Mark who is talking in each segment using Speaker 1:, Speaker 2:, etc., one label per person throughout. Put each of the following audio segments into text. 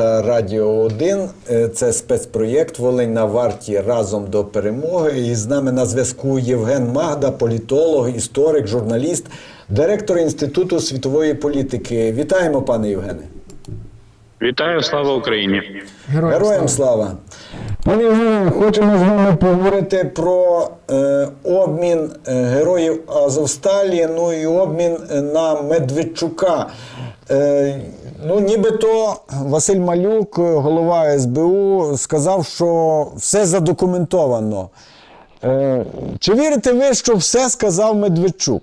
Speaker 1: та Радіо 1. Е, Це спецпроєкт Волинь на варті разом до перемоги. І з нами на зв'язку Євген Магда, політолог, історик, журналіст, директор Інституту світової політики. Вітаємо, пане Євгене.
Speaker 2: Вітаю, слава Україні!
Speaker 1: Героям слава! Пане Євгене, хочемо з вами поговорити про е, обмін е, героїв Азовсталі, ну і обмін е, на Медведчука. Е, ну, нібито Василь Малюк, е, голова СБУ, сказав, що все задокументовано. Е, чи вірите ви, що все сказав Медведчук?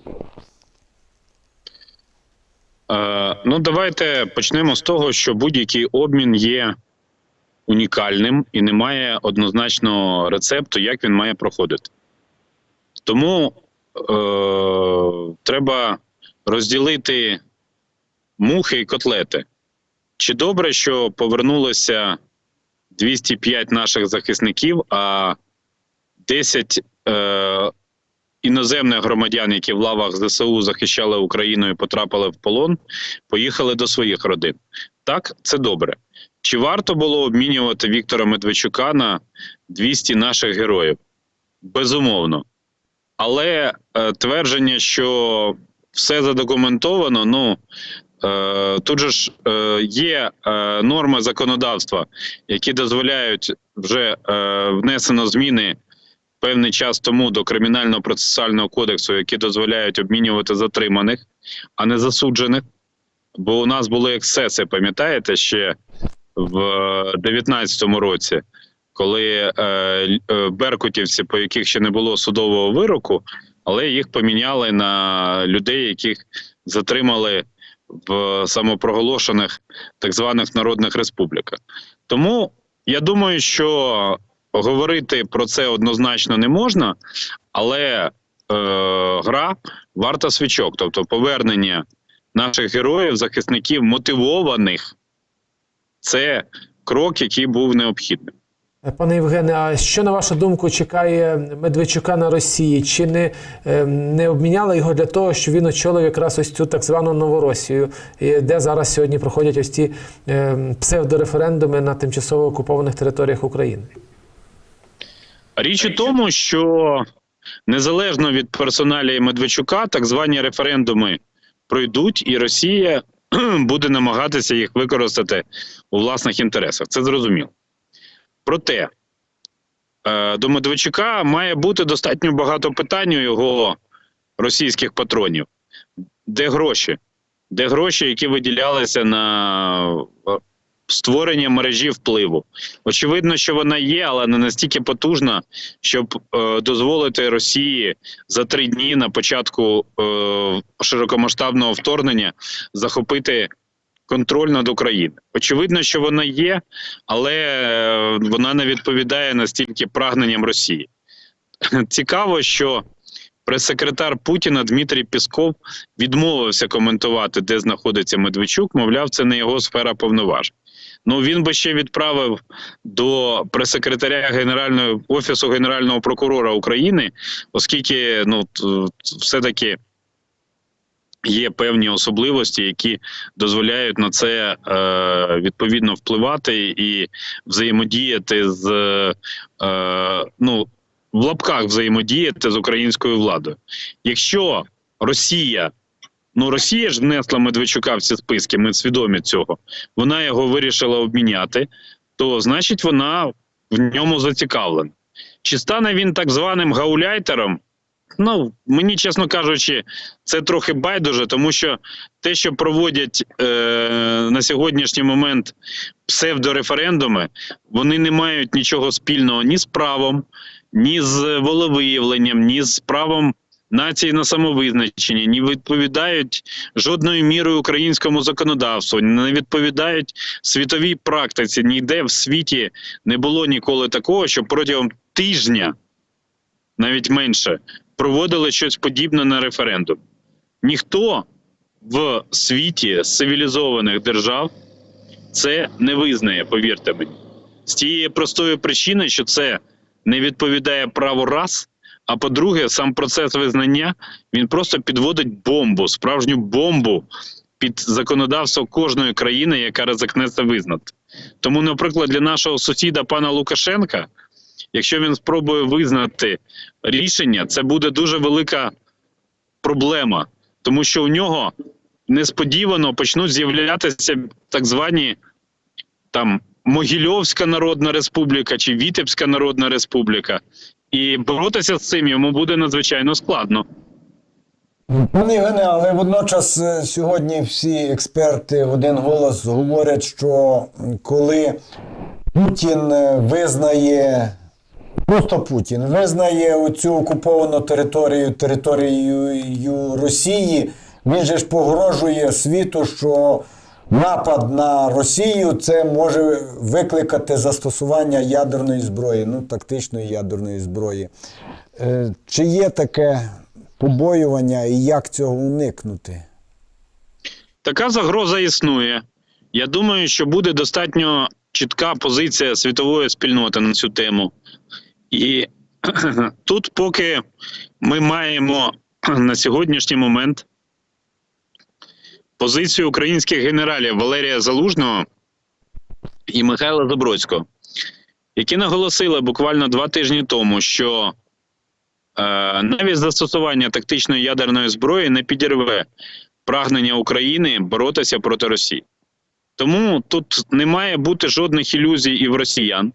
Speaker 2: Е, ну, давайте почнемо з того, що будь-який обмін є унікальним і немає однозначного рецепту, як він має проходити. Тому е, треба розділити мухи і котлети. Чи добре, що повернулося 205 наших захисників, а 10 е, іноземних громадян, які в лавах ЗСУ захищали Україну і потрапили в полон, поїхали до своїх родин. Так, це добре. Чи варто було обмінювати Віктора Медведчука на 200 наших героїв? Безумовно. Але е, твердження, що все задокументовано, ну е, тут же ж е, є е, норми законодавства, які дозволяють вже е, внесено зміни певний час тому до кримінального процесуального кодексу, які дозволяють обмінювати затриманих, а не засуджених. Бо у нас були ексцеси, пам'ятаєте, ще в 2019 році, коли е, е, беркутівці, по яких ще не було судового вироку, але їх поміняли на людей, яких затримали в самопроголошених так званих народних республіках. Тому я думаю, що говорити про це однозначно не можна, але е, гра варта свічок, тобто повернення наших героїв, захисників мотивованих, це крок, який був необхідним.
Speaker 3: Пане Євгене, а що на вашу думку чекає Медведчука на Росії? Чи не, е, не обміняли його для того, щоб він очолив якраз ось цю так звану Новоросію, де зараз сьогодні проходять ось ці е, псевдореферендуми на тимчасово окупованих територіях України?
Speaker 2: Річ у тому, що незалежно від персоналії Медведчука, так звані референдуми пройдуть, і Росія буде намагатися їх використати у власних інтересах. Це зрозуміло. Проте е, до Медведчука має бути достатньо багато питань у його російських патронів. Де гроші? Де гроші, які виділялися на створення мережі впливу? Очевидно, що вона є, але не настільки потужна, щоб е, дозволити Росії за три дні на початку е, широкомасштабного вторгнення захопити контроль над Україною. Очевидно, що вона є, але е, вона не відповідає настільки прагненням Росії. Цікаво, що прес-секретар Путіна Дмитрій Пісков відмовився коментувати, де знаходиться Медведчук. Мовляв, це не його сфера повноважень. Ну він би ще відправив до прес-секретаря Генерального офісу Генерального прокурора України, оскільки ну все таки є певні особливості, які дозволяють на це е, відповідно впливати і взаємодіяти з е, ну в лапках взаємодіяти з українською владою. Якщо Росія Ну, Росія ж внесла Медведчука в ці списки, ми свідомі цього. Вона його вирішила обміняти, то значить вона в ньому зацікавлена. Чи стане він так званим гауляйтером? Ну, мені, чесно кажучи, це трохи байдуже, тому що те, що проводять е, на сьогоднішній момент псевдореферендуми, вони не мають нічого спільного ні з правом, ні з волевиявленням, ні з правом нації на самовизначення, не відповідають жодною мірою українському законодавству, не відповідають світовій практиці. Ніде в світі не було ніколи такого, що протягом тижня, навіть менше, проводили щось подібне на референдум. Ніхто в світі з цивілізованих держав це не визнає, повірте мені. З тієї простої причини, що це не відповідає праву раз. А по-друге, сам процес визнання він просто підводить бомбу, справжню бомбу під законодавство кожної країни, яка ризикне це визнати. Тому, наприклад, для нашого сусіда пана Лукашенка, якщо він спробує визнати рішення, це буде дуже велика проблема, тому що у нього несподівано почнуть з'являтися так звані там Могильовська Народна Республіка чи Вітебська Народна Республіка. І боротися з цим йому буде надзвичайно складно.
Speaker 1: Пане Євгене, але водночас е, сьогодні всі експерти в один голос говорять, що коли Путін е, визнає, просто Путін визнає оцю окуповану територію територією Росії, він же ж погрожує світу, що напад на Росію це може викликати застосування ядерної зброї, ну тактичної ядерної зброї. Е, Чи є таке побоювання і як цього уникнути?
Speaker 2: Така загроза існує. Я думаю, що буде достатньо чітка позиція світової спільноти на цю тему. І тут, поки ми маємо на сьогоднішній момент позицію українських генералів Валерія Залужного і Михайла Забродського, які наголосили буквально два тижні тому, що е, навіть застосування тактичної ядерної зброї не підірве прагнення України боротися проти Росії. Тому тут не має бути жодних ілюзій і в росіян.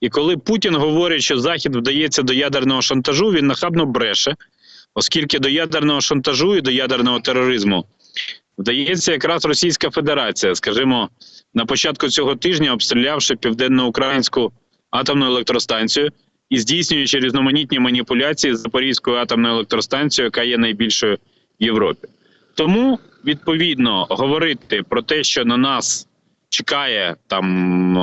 Speaker 2: І коли Путін говорить, що Захід вдається до ядерного шантажу, він нахабно бреше, оскільки до ядерного шантажу і до ядерного тероризму вдається якраз Російська Федерація, скажімо, на початку цього тижня, обстрілявши південноукраїнську атомну електростанцію і здійснюючи різноманітні маніпуляції з Запорізькою атомною електростанцією, яка є найбільшою в Європі. Тому відповідно говорити про те, що на нас чекає там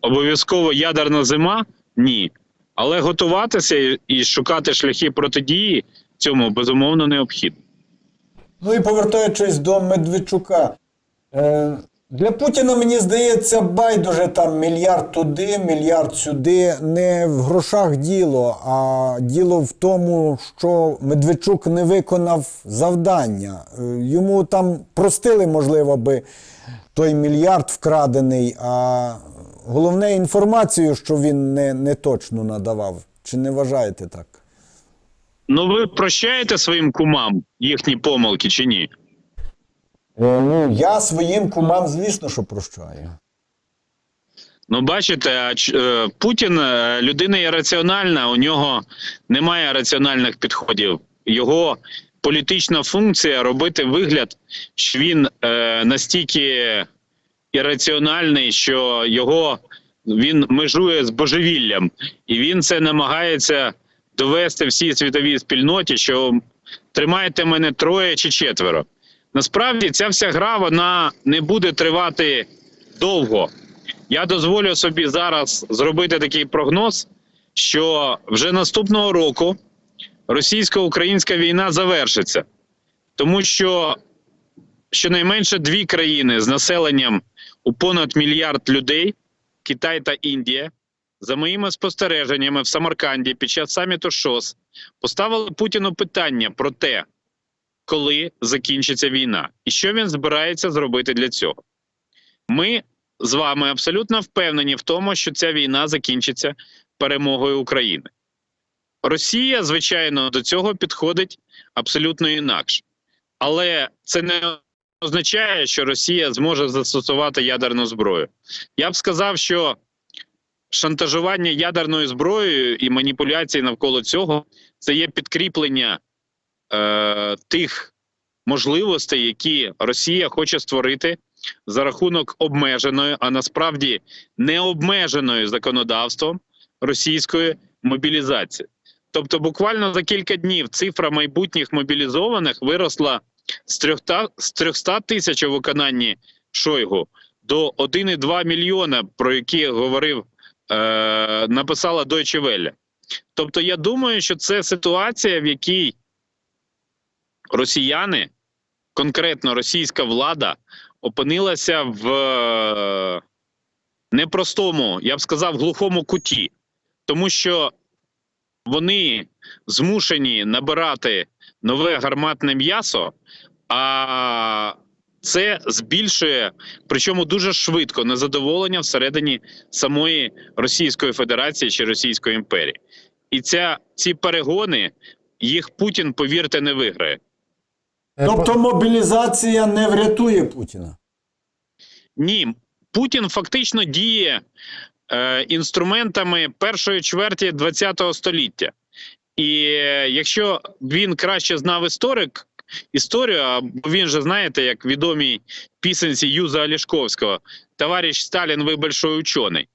Speaker 2: обов'язково ядерна зима, ні. Але готуватися і- шукати шляхи протидії цьому безумовно необхідно.
Speaker 1: Ну і повертаючись до Медведчука. Е, для Путіна, мені здається, байдуже там мільярд туди, мільярд сюди. Не в грошах діло, а діло в тому, що Медведчук не виконав завдання. Е, йому там простили, можливо, би той мільярд вкрадений, а головне інформацію, що він не, не точно надавав. Чи не вважаєте так?
Speaker 2: Ну ви прощаєте своїм кумам їхні помилки чи ні?
Speaker 1: Е, ну, я своїм кумам, звісно, що прощаю.
Speaker 2: Ну, бачите, а ч- е, Путін е, людина ірраціональна, у нього немає раціональних підходів. Його політична функція робити вигляд, що він е, настільки ірраціональний, що його він межує з божевіллям, і він це намагається довести всій світовій спільноті, що тримайте мене троє чи четверо. Насправді ця вся гра вона не буде тривати довго. Я дозволю собі зараз зробити такий прогноз, що вже наступного року російсько-українська війна завершиться, тому що щонайменше дві країни з населенням у понад мільярд людей Китай та Індія, за моїми спостереженнями в Самарканді під час саміту ШОС поставили Путіну питання про те, коли закінчиться війна, і що він збирається зробити для цього. Ми з вами абсолютно впевнені в тому, що ця війна закінчиться перемогою України. Росія, звичайно, до цього підходить абсолютно інакше. Але це не означає, що Росія зможе застосувати ядерну зброю. Я б сказав, що шантажування ядерною зброєю і маніпуляції навколо цього це є підкріплення е, тих можливостей, які Росія хоче створити за рахунок обмеженої, а насправді необмеженої законодавством російської мобілізації. Тобто, буквально за кілька днів цифра майбутніх мобілізованих виросла з 300, з 300 тисяч у виконанні Шойгу до 1,2 мільйона, про які говорив, е, написала Deutsche Welle. Тобто, я думаю, що це ситуація, в якій росіяни, конкретно російська влада, опинилася в е, непростому, я б сказав, глухому куті, тому що вони змушені набирати нове гарматне м'ясо, а це збільшує, причому дуже швидко, незадоволення всередині самої Російської Федерації чи Російської імперії. І ця, ці перегони їх Путін, повірте, не виграє.
Speaker 1: Тобто мобілізація не врятує Путіна.
Speaker 2: Ні, Путін фактично діє е, інструментами першої чверті ХХ століття. І е, якщо він краще знав історик, історію, а він же знаєте, як відомій пісенці Юза Олішковського, товариш Сталін, ви большой учений,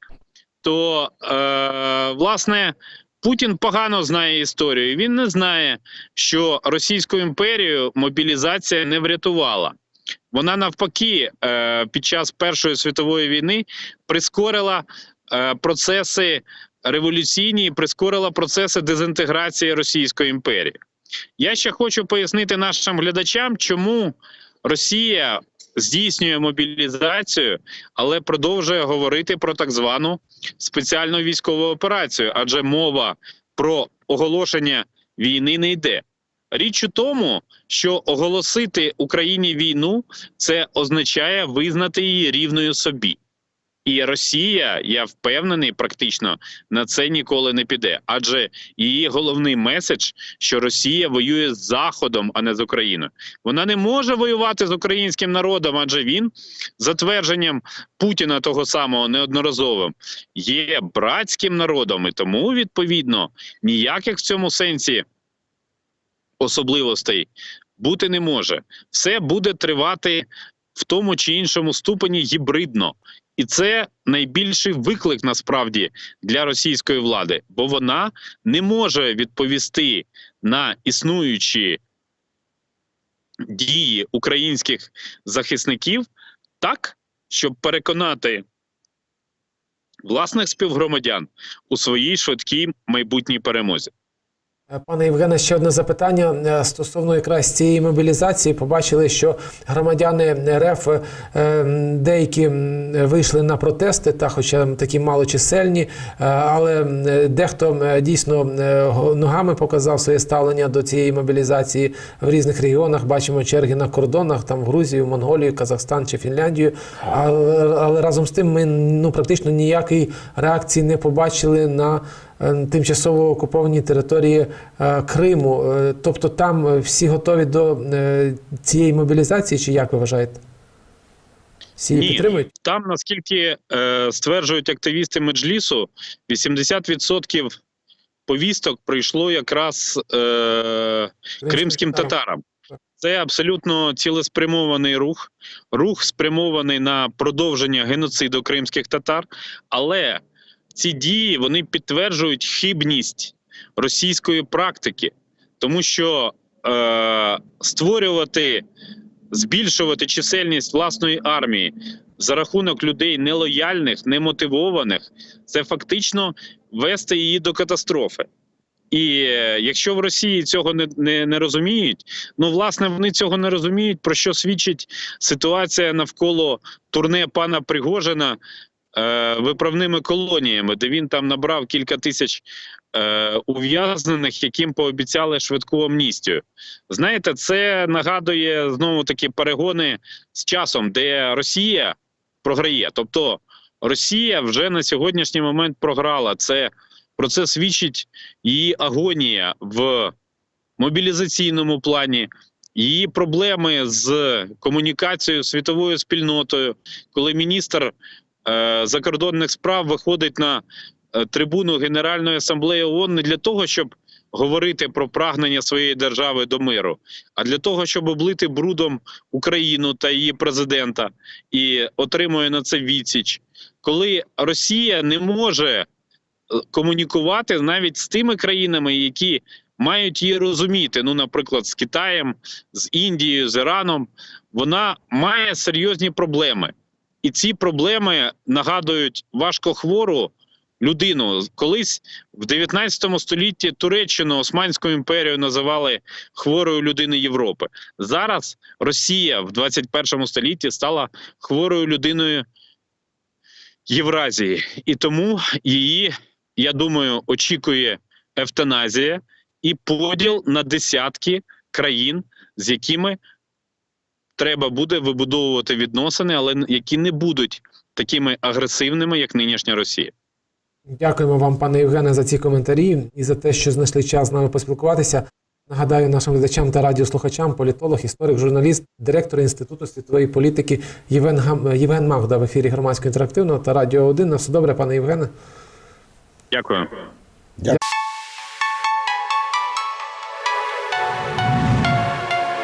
Speaker 2: то е, власне Путін погано знає історію. Він не знає, що Російську імперію мобілізація не врятувала. Вона навпаки е, під час Першої світової війни прискорила е, процеси революційні, прискорила процеси дезінтеграції Російської імперії. Я ще хочу пояснити нашим глядачам, чому Росія здійснює мобілізацію, але продовжує говорити про так звану спеціальну військову операцію, адже мова про оголошення війни не йде. Річ у тому, що оголосити Україні війну це означає визнати її рівною собі. І Росія, я впевнений, практично на це ніколи не піде. Адже її головний меседж, що Росія воює з Заходом, а не з Україною. Вона не може воювати з українським народом, адже він, за твердженням Путіна того самого неодноразовим, є братським народом, і тому відповідно ніяких в цьому сенсі особливостей бути не може. Все буде тривати в тому чи іншому ступені гібридно. І це найбільший виклик насправді для російської влади, бо вона не може відповісти на існуючі дії українських захисників так, щоб переконати власних співгромадян у своїй швидкій майбутній перемозі.
Speaker 3: Е, Пане Євгене, ще одне запитання е, стосовно якраз цієї мобілізації. Побачили, що громадяни РФ е, деякі вийшли на протести, та хоча такі малочисельні, але дехто дійсно ногами показав своє ставлення до цієї мобілізації в різних регіонах. Бачимо черги на кордонах, там в Грузію, Монголію, Казахстан чи Фінляндію. Але, але разом з тим ми ну практично ніякої реакції не побачили на тимчасово окупованій території е, Криму. Е, Тобто там е, всі готові до е, цієї мобілізації, чи як ви вважаєте? Всі
Speaker 2: Ні,
Speaker 3: підтримують?
Speaker 2: Там, наскільки е, стверджують активісти Меджлісу, 80% повісток прийшло якраз е, кримським татарам. Це абсолютно цілеспрямований рух, рух спрямований на продовження геноциду кримських татар. Але ці дії вони підтверджують хибність російської практики, тому що е, створювати, збільшувати чисельність власної армії за рахунок людей нелояльних, немотивованих, це фактично вести її до катастрофи. І е, якщо в Росії цього не, не, не розуміють, ну власне вони цього не розуміють, про що свідчить ситуація навколо турне пана Пригожина е, виправними колоніями, де він там набрав кілька тисяч е, ув'язнених, яким пообіцяли швидку амністію. Знаєте, це нагадує знову таки перегони з часом, де Росія програє. Тобто Росія вже на сьогоднішній момент програла. Це про це свідчить її агонія в мобілізаційному плані, її проблеми з комунікацією світовою спільнотою, коли міністр закордонних справ виходить на е, трибуну Генеральної асамблеї ООН не для того, щоб говорити про прагнення своєї держави до миру, а для того, щоб облити брудом Україну та її президента і отримує на це відсіч, коли Росія не може е, комунікувати навіть з тими країнами, які мають її розуміти. Ну, наприклад, з Китаєм, з Індією, з Іраном, вона має серйозні проблеми. І ці проблеми нагадують важкохвору людину. Колись в 19 столітті Туреччину Османську імперію називали хворою людиною Європи. Зараз Росія в 21 столітті стала хворою людиною Євразії, і тому її, я думаю, очікує евтаназія і поділ на десятки країн, з якими треба буде вибудовувати відносини, але які не будуть такими агресивними, як нинішня Росія.
Speaker 3: Дякуємо вам, пане Євгене, за ці коментарі і за те, що знайшли час з нами поспілкуватися. Нагадаю нашим глядачам та радіослухачам, політолог, історик, журналіст, директор Інституту світової політики Євген, Гам... Євген Магда в ефірі громадського інтерактивного та Радіо 1. На все добре, пане Євгене.
Speaker 2: Дякую.